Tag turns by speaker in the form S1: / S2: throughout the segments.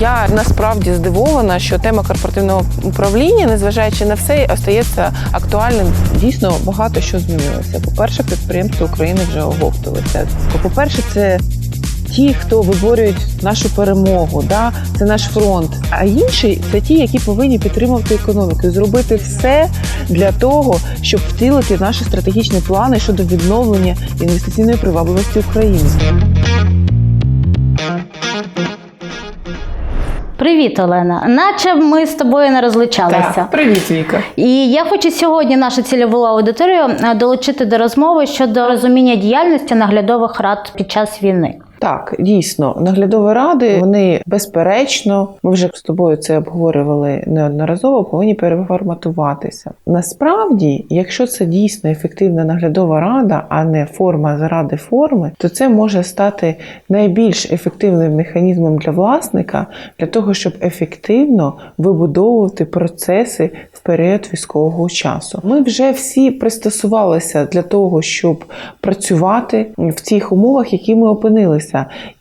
S1: Я насправді здивована, що тема корпоративного управління, незважаючи на все, остається актуальним. Дійсно, багато що змінилося. По-перше, підприємства України вже оговталися. По-перше, це ті, хто виборюють нашу перемогу, да? це наш фронт. А інші це ті, які повинні підтримувати економіку, зробити все для того, щоб втілити наші стратегічні плани щодо відновлення інвестиційної привабливості України.
S2: Привіт, Олена. Наче ми з тобою не розлучалися.
S1: привіт, Віка.
S2: І я хочу сьогодні нашу цільову аудиторію е, долучити до розмови щодо розуміння діяльності наглядових рад під час війни.
S1: Так, дійсно, наглядові ради вони безперечно, ми вже з тобою це обговорювали неодноразово, повинні переформатуватися. Насправді, якщо це дійсно ефективна наглядова рада, а не форма заради форми, то це може стати найбільш ефективним механізмом для власника для того, щоб ефективно вибудовувати процеси в період військового часу. Ми вже всі пристосувалися для того, щоб працювати в тих умовах, які ми опинилися.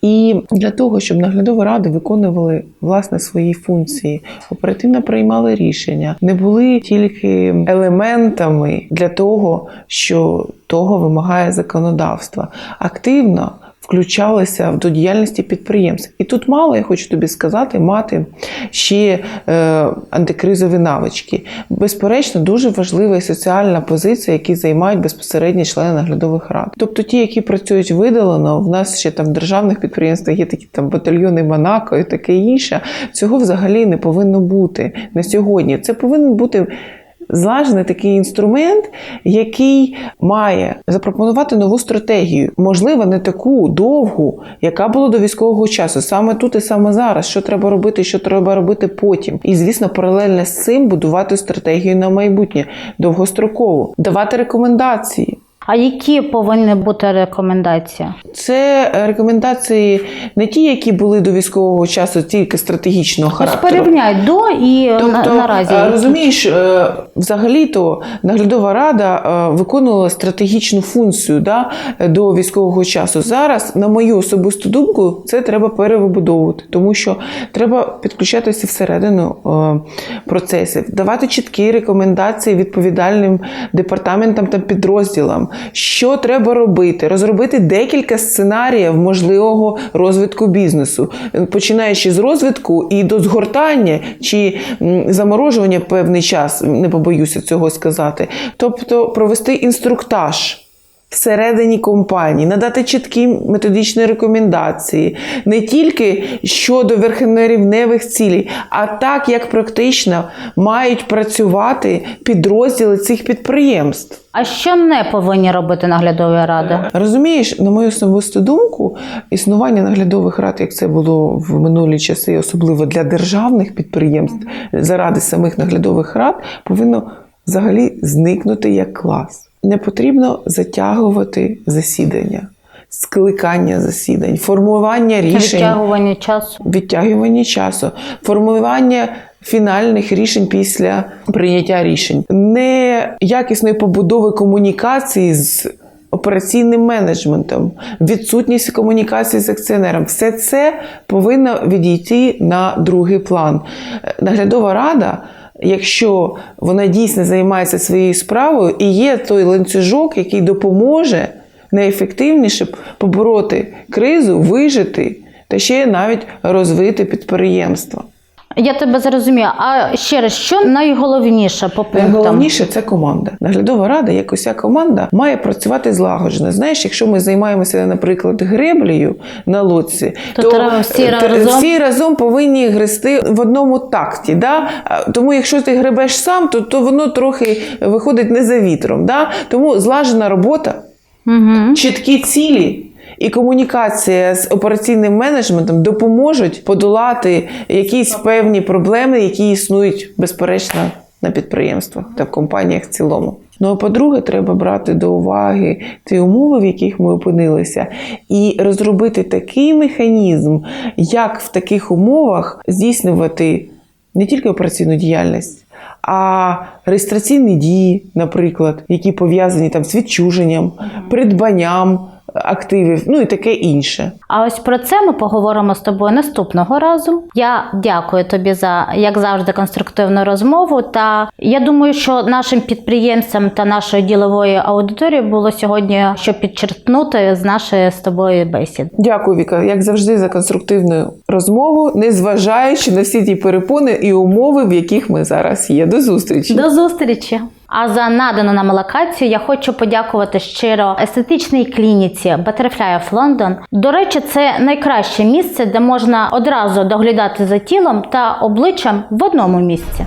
S1: І для того, щоб наглядові ради виконували власне свої функції, оперативно приймали рішення, не були тільки елементами для того, що того вимагає законодавство. Активно включалися до діяльності підприємств. І тут мало, я хочу тобі сказати, мати ще е, антикризові навички. Безперечно, дуже важлива і соціальна позиція, які займають безпосередні члени наглядових рад. Тобто ті, які працюють видалено, в нас ще там в державних підприємствах є такі там батальйони Монако і таке інше. Цього взагалі не повинно бути на сьогодні. Це повинен бути злажений такий інструмент, який має запропонувати нову стратегію, можливо, не таку довгу, яка була до військового часу, саме тут і саме зараз. Що треба робити, що треба робити потім. І звісно, паралельно з цим будувати стратегію на майбутнє довгострокову, давати рекомендації.
S2: А які повинні бути рекомендації?
S1: Це рекомендації не ті, які були до військового часу, тільки стратегічного
S2: Ось
S1: характеру.
S2: порівняй до і
S1: Тобто,
S2: наразі.
S1: е, розумієш, е, взагалі-то наглядова рада е, виконувала стратегічну функцію да, до військового часу. Зараз, на мою особисту думку, це треба перевибудовувати, тому що треба підключатися всередину процесів, давати чіткі рекомендації відповідальним департаментам та підрозділам, що треба робити, розробити декілька сценаріїв можливого розвитку бізнесу, починаючи з розвитку і до згортання чи заморожування певний час, не побоюся цього сказати. Тобто провести інструктаж. Всередині компанії надати чіткі методичні рекомендації не тільки щодо верхнерівневих цілей, а так як практично мають працювати підрозділи цих підприємств.
S2: А що не повинні робити наглядові ради?
S1: Розумієш, на мою особисту думку, існування наглядових рад, як це було в минулі часи, особливо для державних підприємств, заради самих наглядових рад, повинно взагалі зникнути як клас. Не потрібно затягувати засідання, скликання засідань, формування рішень
S2: Відтягування часу.
S1: відтягування часу, формування фінальних рішень після прийняття рішень, неякісної побудови комунікації з операційним менеджментом, відсутність комунікації з акціонером. Все це повинно відійти на другий план. Наглядова рада. Якщо вона дійсно займається своєю справою і є той ланцюжок, який допоможе найефективніше побороти кризу, вижити та ще навіть розвити підприємство.
S2: Я тебе зрозумію. А ще раз, що найголовніше по пунктам?
S1: Найголовніше це команда. Наглядова рада, як уся команда, має працювати злагоджено. Знаєш, якщо ми займаємося, наприклад, греблею на лодці,
S2: То треба всі
S1: е,
S2: разом?
S1: всі разом повинні грести в одному такті. Да? Тому якщо ти гребеш сам, то, то воно трохи виходить не за вітром. Да? Тому злажена робота,
S2: Угу.
S1: чіткі цілі. І комунікація з операційним менеджментом допоможуть подолати якісь певні проблеми, які існують безперечно на підприємствах та в компаніях в цілому. Ну а по-друге, треба брати до уваги ті умови, в яких ми опинилися, і розробити такий механізм, як в таких умовах здійснювати не тільки операційну діяльність, а реєстраційні дії, наприклад, які пов'язані там з відчуженням, придбанням активів, ну і таке інше.
S2: А ось про це ми поговоримо з тобою наступного разу. Я дякую тобі за як завжди конструктивну розмову. Та я думаю, що нашим підприємцям та нашої ділової аудиторії було сьогодні що підчеркнути з нашої з тобою бесіди.
S1: Дякую, Віка, як завжди, за конструктивну розмову, незважаючи на всі ті перепони і умови, в яких ми зараз є. До зустрічі.
S2: До зустрічі! А за надану нам локацію я хочу подякувати щиро естетичній клініці Butterfly of London. До речі, це найкраще місце, де можна одразу доглядати за тілом та обличчям в одному місці.